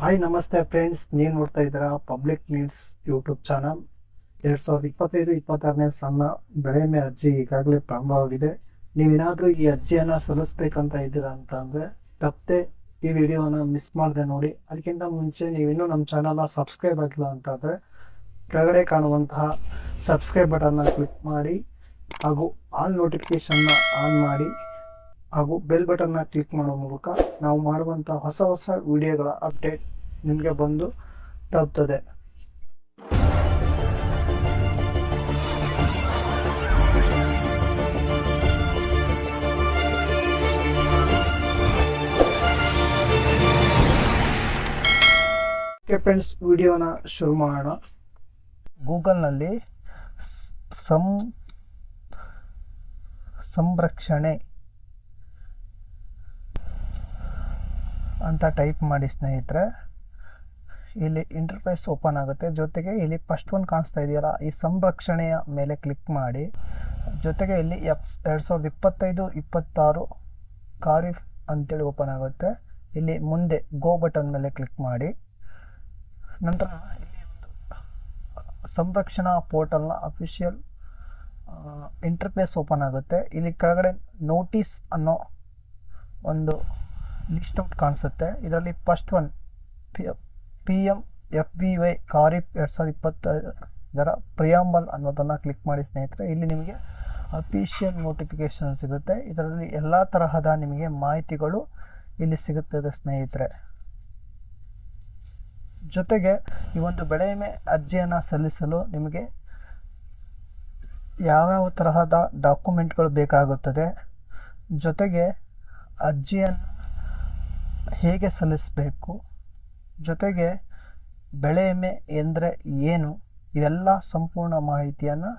Hi ನಮಸ್ತೆ friends ನೀವು ನೋಡ್ತಾ ಇದ್ದೀರಾ ಪಬ್ಲಿಕ್ ನೀಡ್ಸ್ ಯೂಟ್ಯೂಬ್ ಚಾನಲ್ ಎರಡು ಸಾವಿರದ ಇಪ್ಪತ್ತೈದು, ಇಪ್ಪತ್ತಾರನೇ ಸಣ್ಣ ಬೆಳೆ ವಿಮೆ ಅರ್ಜಿ ಈಗಾಗಲೇ ಪ್ರಾರಂಭವಾಗಿದೆ. ನೀವೇನಾದರೂ ಈ ಅರ್ಜಿಯನ್ನು ಸಲ್ಲಿಸ್ಬೇಕಂತ ಇದ್ದೀರಾ ಅಂತ ಅಂದರೆ ತಪ್ಪದೆ ಈ ವಿಡಿಯೋನ ಮಿಸ್ ಮಾಡದೆ ನೋಡಿ. ಅದಕ್ಕಿಂತ ಮುಂಚೆ ನೀವಿನ್ನೂ ನಮ್ಮ ಚಾನಲ್ನ ಸಬ್ಸ್ಕ್ರೈಬ್ ಆಗಿಲ್ಲ ಅಂತಂದರೆ ಕೆಳಗಡೆ ಕಾಣುವಂತಹ ಸಬ್ಸ್ಕ್ರೈಬ್ ಬಟನ್ನ ಕ್ಲಿಕ್ ಮಾಡಿ ಹಾಗೂ ಆಲ್ ನೋಟಿಫಿಕೇಷನ್ನ ಆನ್ ಮಾಡಿ. ಹಾಗೂ ಬೆಲ್ ಬಟನ್ನ ಕ್ಲಿಕ್ ಮಾಡೋ ಮೂಲಕ ನಾವು ಮಾಡುವಂಥ ಹೊಸ ಹೊಸ ವಿಡಿಯೋಗಳ ಅಪ್ಡೇಟ್ ನಿಮಗೆ ಬಂದು ಓಕೆ ಫ್ರೆಂಡ್ಸ್ ವಿಡಿಯೋನ ಶುರು ಮಾಡೋಣ. ಗೂಗಲ್ನಲ್ಲಿ ಸಂ ಸಂರಕ್ಷಣೆ ಅಂತ ಟೈಪ್ ಮಾಡಿ ಸ್ನೇಹಿತರೆ, ಇಲ್ಲಿ ಇಂಟರ್ಫೇಸ್ ಓಪನ್ ಆಗುತ್ತೆ. ಜೊತೆಗೆ ಇಲ್ಲಿ ಫಸ್ಟ್ ಒಂದು ಕಾಣಿಸ್ತಾ ಇದೆಯಲ್ಲ, ಈ ಸಂರಕ್ಷಣೆಯ ಮೇಲೆ ಕ್ಲಿಕ್ ಮಾಡಿ. ಜೊತೆಗೆ ಇಲ್ಲಿ ಎಫ್ ಎರಡು ಸಾವಿರದ ಇಪ್ಪತ್ತೈದು, ಇಪ್ಪತ್ತಾರು ಖಾರಿಫ್ ಅಂತೇಳಿ ಓಪನ್ ಆಗುತ್ತೆ. ಇಲ್ಲಿ ಮುಂದೆ ಗೋ ಬಟನ್ ಮೇಲೆ ಕ್ಲಿಕ್ ಮಾಡಿ. ನಂತರ ಇಲ್ಲಿ ಒಂದು ಸಂರಕ್ಷಣಾ ಪೋರ್ಟಲ್ನ ಅಫಿಷಿಯಲ್ ಇಂಟರ್ಫೇಸ್ ಓಪನ್ ಆಗುತ್ತೆ. ಇಲ್ಲಿ ಕೆಳಗಡೆ ನೋಟಿಸ್ ಅನ್ನೋ ಒಂದು ಲಿಸ್ಟ್ ಔಟ್ ಕಾಣಿಸುತ್ತೆ. ಇದರಲ್ಲಿ first one P M F V Y kharif ಎರಡು ಸಾವಿರದ ಇಪ್ಪತ್ತೈದರ ಪ್ರಿಯಾಂಬಲ್ ಅನ್ನೋದನ್ನು ಕ್ಲಿಕ್ ಮಾಡಿ ಸ್ನೇಹಿತರೆ, ಇಲ್ಲಿ ನಿಮಗೆ ಅಫಿಷಿಯಲ್ ನೋಟಿಫಿಕೇಶನ್ ಸಿಗುತ್ತೆ. ಇದರಲ್ಲಿ ಎಲ್ಲ ತರಹದ ನಿಮಗೆ ಮಾಹಿತಿಗಳು ಇಲ್ಲಿ ಸಿಗುತ್ತದೆ ಸ್ನೇಹಿತರೆ. ಜೊತೆಗೆ ಈ ಒಂದು ಬೆಳೆ ವಿಮೆ ಅರ್ಜಿಯನ್ನು ಸಲ್ಲಿಸಲು ನಿಮಗೆ ಯಾವ್ಯಾವ ತರಹದ ಡಾಕ್ಯುಮೆಂಟ್ಗಳು ಬೇಕಾಗುತ್ತದೆ? ಜೊತೆಗೆ ಅರ್ಜಿಯನ್ನು ಹೇಗೆ ಸಲ್ಲಿಸಬೇಕು? ಜೊತೆಗೆ ಬೆಳೆ ವಿಮೆ ಎಂದರೆ ಏನು? ಇವೆಲ್ಲ ಸಂಪೂರ್ಣ ಮಾಹಿತಿಯನ್ನು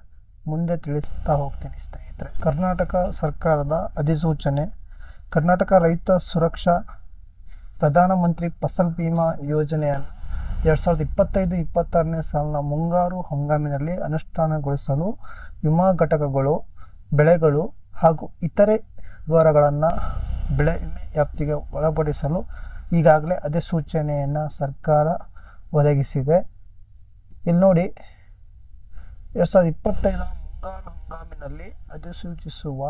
ಮುಂದೆ ತಿಳಿಸ್ತಾ ಹೋಗ್ತೀನಿ ಸ್ನೇಹಿತರೆ. ಕರ್ನಾಟಕ ಸರ್ಕಾರದ ಅಧಿಸೂಚನೆ, ಕರ್ನಾಟಕ ರೈತ ಸುರಕ್ಷಾ ಪ್ರಧಾನಮಂತ್ರಿ ಫಸಲ್ ಬಿಮಾ ಯೋಜನೆಯನ್ನು ಎರಡು ಸಾವಿರದ ಇಪ್ಪತ್ತೈದು, ಇಪ್ಪತ್ತಾರನೇ ಸಾಲಿನ ಮುಂಗಾರು ಹಂಗಾಮಿನಲ್ಲಿ ಅನುಷ್ಠಾನಗೊಳಿಸಲು ವಿಮಾ ಘಟಕಗಳು, ಬೆಳೆಗಳು ಹಾಗೂ ಇತರೆ ವಿವರಗಳನ್ನು ಬೆಳೆ ವಿಮೆ ವ್ಯಾಪ್ತಿಗೆ ಒಳಪಡಿಸಲು ಈಗಾಗಲೇ ಅಧಿಸೂಚನೆಯನ್ನು ಸರ್ಕಾರ ಒದಗಿಸಿದೆ. ಇಲ್ಲಿ ನೋಡಿ, ಎರಡು ಸಾವಿರದ ಇಪ್ಪತ್ತೈದರ ಮುಂಗಾರು ಹಂಗಾಮಿನಲ್ಲಿ ಅಧಿಸೂಚಿಸುವ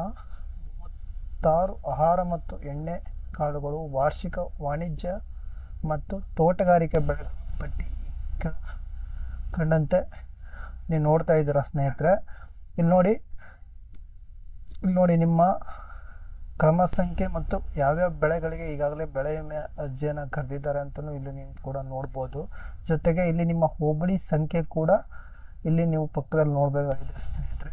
ಮೂವತ್ತಾರು ಆಹಾರ ಮತ್ತು ಎಣ್ಣೆ ಕಾಳುಗಳು, ವಾರ್ಷಿಕ ವಾಣಿಜ್ಯ ಮತ್ತು ತೋಟಗಾರಿಕೆ ಬೆಳೆಗಳ ಪಟ್ಟಿ ಕಂಡಂತೆ ನೀವು ನೋಡ್ತಾ ಇದ್ದೀರಾ ಸ್ನೇಹಿತರೆ. ಇಲ್ಲಿ ನೋಡಿ ಇಲ್ಲಿ ನೋಡಿ ನಿಮ್ಮ ಕ್ರಮ ಸಂಖ್ಯೆ ಮತ್ತು ಯಾವ್ಯಾವ ಬೆಳೆಗಳಿಗೆ ಈಗಾಗಲೇ ಬೆಳೆ ವಿಮೆ ಅರ್ಜಿಯನ್ನು ಕರೆದಿದ್ದಾರೆ ಅಂತಲೂ ಇಲ್ಲಿ ನೀವು ಕೂಡ ನೋಡ್ಬೋದು. ಜೊತೆಗೆ ಇಲ್ಲಿ ನಿಮ್ಮ ಹೋಬಳಿ ಸಂಖ್ಯೆ ಕೂಡ ಇಲ್ಲಿ ನೀವು ಪಕ್ಕದಲ್ಲಿ ನೋಡಬೇಕಾಗಿದೆ ಸ್ನೇಹಿತರೆ.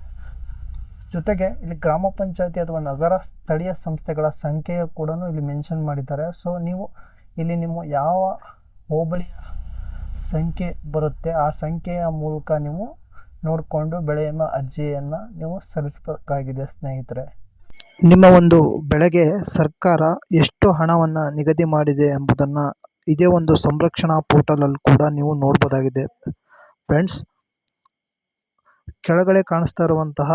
ಜೊತೆಗೆ ಇಲ್ಲಿ ಗ್ರಾಮ ಪಂಚಾಯತಿ ಅಥವಾ ನಗರ ಸ್ಥಳೀಯ ಸಂಸ್ಥೆಗಳ ಸಂಖ್ಯೆಯ ಕೂಡ ಇಲ್ಲಿ ಮೆನ್ಷನ್ ಮಾಡಿದ್ದಾರೆ. ಸೊ, ನೀವು ಇಲ್ಲಿ ನಿಮ್ಮ ಯಾವ ಹೋಬಳಿಯ ಸಂಖ್ಯೆ ಬರುತ್ತೆ, ಆ ಸಂಖ್ಯೆಯ ಮೂಲಕ ನೀವು ನೋಡಿಕೊಂಡು ಬೆಳೆ ಅರ್ಜಿಯನ್ನು ನೀವು ಸಲ್ಲಿಸಬೇಕಾಗಿದೆ ಸ್ನೇಹಿತರೆ. ನಿಮ್ಮ ಒಂದು ಬೆಳೆಗೆ ಸರ್ಕಾರ ಎಷ್ಟು ಹಣವನ್ನು ನಿಗದಿ ಮಾಡಿದೆ ಎಂಬುದನ್ನು ಇದೇ ಒಂದು ಸಂರಕ್ಷಣಾ ಪೋರ್ಟಲಲ್ಲಿ ಕೂಡ ನೀವು ನೋಡ್ಬೋದಾಗಿದೆ. ಫ್ರೆಂಡ್ಸ್, ಕೆಳಗಡೆ ಕಾಣಿಸ್ತಾ ಇರುವಂತಹ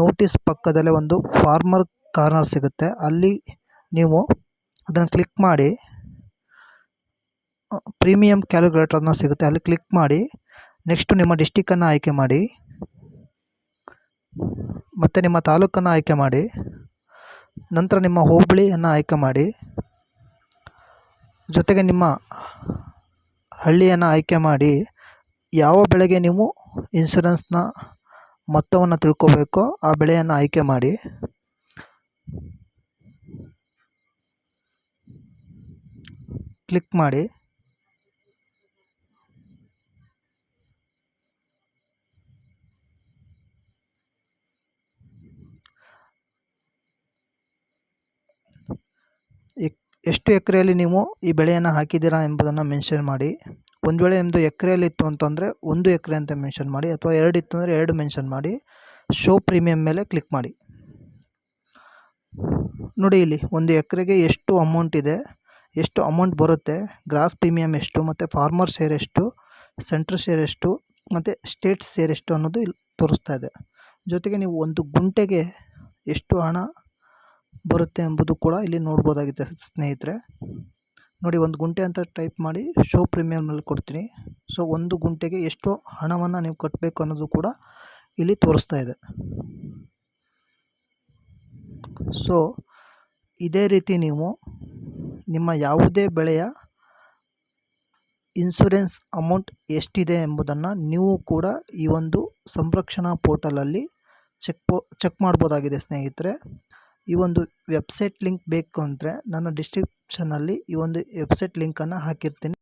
ನೋಟಿಸ್ ಪಕ್ಕದಲ್ಲೇ ಒಂದು ಫಾರ್ಮರ್ ಕಾರ್ನರ್ ಸಿಗುತ್ತೆ. ಅಲ್ಲಿ ನೀವು ಅದನ್ನು ಕ್ಲಿಕ್ ಮಾಡಿ, ಪ್ರೀಮಿಯಂ ಕ್ಯಾಲ್ಕುಲೇಟರ್ನ ಸಿಗುತ್ತೆ. ಅಲ್ಲಿ ಕ್ಲಿಕ್ ಮಾಡಿ, ನೆಕ್ಸ್ಟು ನಿಮ್ಮ ಡಿಸ್ಟಿಕ್ಕನ್ನು ಆಯ್ಕೆ ಮಾಡಿ. ಮತ್ತು ನಿಮ್ಮ ತಾಲೂಕನ್ನು ಆಯ್ಕೆ ಮಾಡಿ, ನಂತರ ನಿಮ್ಮ ಹೋಬಳಿಯನ್ನು ಆಯ್ಕೆ ಮಾಡಿ, ಜೊತೆಗೆ ನಿಮ್ಮ ಹಳ್ಳಿಯನ್ನು ಆಯ್ಕೆ ಮಾಡಿ ಯಾವ ಬೆಳೆಗೆ ನೀವು ಇನ್ಶೂರೆನ್ಸ್ನ ಮೊತ್ತವನ್ನು ತಿಳ್ಕೋಬೇಕೋ ಆ ಬೆಳೆಯನ್ನು ಆಯ್ಕೆ ಮಾಡಿ. ಕ್ಲಿಕ್ ಮಾಡಿ. ಎಷ್ಟು ಎಕರೆಯಲ್ಲಿ ನೀವು ಈ ಬೆಳೆಯನ್ನು ಹಾಕಿದ್ದೀರಾ ಎಂಬುದನ್ನು ಮೆನ್ಷನ್ ಮಾಡಿ. ಒಂದು ವೇಳೆ ನಿಮ್ಮದು ಎಕರೆಯಲ್ಲಿ ಇತ್ತು ಅಂತಂದರೆ ಒಂದು ಎಕರೆ ಅಂತ ಮೆನ್ಷನ್ ಮಾಡಿ ಅಥವಾ ಎರಡು ಇತ್ತು ಅಂದರೆ ಎರಡು ಮೆನ್ಷನ್ ಮಾಡಿ. ಶೋ ಪ್ರೀಮಿಯಂ ಮೇಲೆ ಕ್ಲಿಕ್ ಮಾಡಿ. ನೋಡಿ ಇಲ್ಲಿ ಒಂದು ಎಕರೆಗೆ ಎಷ್ಟು ಅಮೌಂಟ್ ಇದೆ, ಎಷ್ಟು ಅಮೌಂಟ್ ಬರುತ್ತೆ ಗ್ರಾಸ್ ಪ್ರೀಮಿಯಮ್ ಎಷ್ಟು, ಮತ್ತು ಫಾರ್ಮರ್ ಶೇರ್ ಎಷ್ಟು ಸೆಂಟ್ರ್ ಶೇರ್ ಎಷ್ಟು, ಮತ್ತು ಸ್ಟೇಟ್ ಶೇರ್ ಎಷ್ಟು ಅನ್ನೋದು ಇಲ್ಲಿ ತೋರಿಸ್ತಾ ಇದೆ. ಜೊತೆಗೆ ನೀವು ಒಂದು ಗುಂಟೆಗೆ ಎಷ್ಟು ಹಣ ಬರುತ್ತೆ ಎಂಬುದು ಕೂಡ ಇಲ್ಲಿ ನೋಡ್ಬೋದಾಗಿದೆ ಸ್ನೇಹಿತರೆ. ನೋಡಿ ಒಂದು ಗುಂಟೆ ಅಂತ ಟೈಪ್ ಮಾಡಿ ಶೋ ಪ್ರೀಮಿಯಮಲ್ಲಿ ಕೊಡ್ತೀನಿ. ಸೊ ಒಂದು ಗುಂಟೆಗೆ ಎಷ್ಟು ಹಣವನ್ನು ನೀವು ಕಟ್ಟಬೇಕು ಅನ್ನೋದು ಕೂಡ ಇಲ್ಲಿ ತೋರಿಸ್ತಾ ಇದೆ. ಸೊ ಇದೇ ರೀತಿ ನೀವು ನಿಮ್ಮ ಯಾವುದೇ ಬೆಳೆಯ ಇನ್ಸೂರೆನ್ಸ್ ಅಮೌಂಟ್ ಎಷ್ಟಿದೆ ಎಂಬುದನ್ನು ನೀವು ಕೂಡ ಈ ಒಂದು ಸಂರಕ್ಷಣಾ ಪೋರ್ಟಲಲ್ಲಿ ಚೆಕ್ ಪೋ, ಚೆಕ್ ಮಾಡ್ಬೋದಾಗಿದೆ ಸ್ನೇಹಿತರೆ. ಈ ಒಂದು ವೆಬ್ಸೈಟ್ ಲಿಂಕ್ ಬೇಕು ಅಂದರೆ ನನ್ನ ಡಿಸ್ಕ್ರಿಪ್ಷನ್ನಲ್ಲಿ ಈ ಒಂದು ವೆಬ್ಸೈಟ್ ಲಿಂಕನ್ನು ಹಾಕಿರ್ತೀನಿ.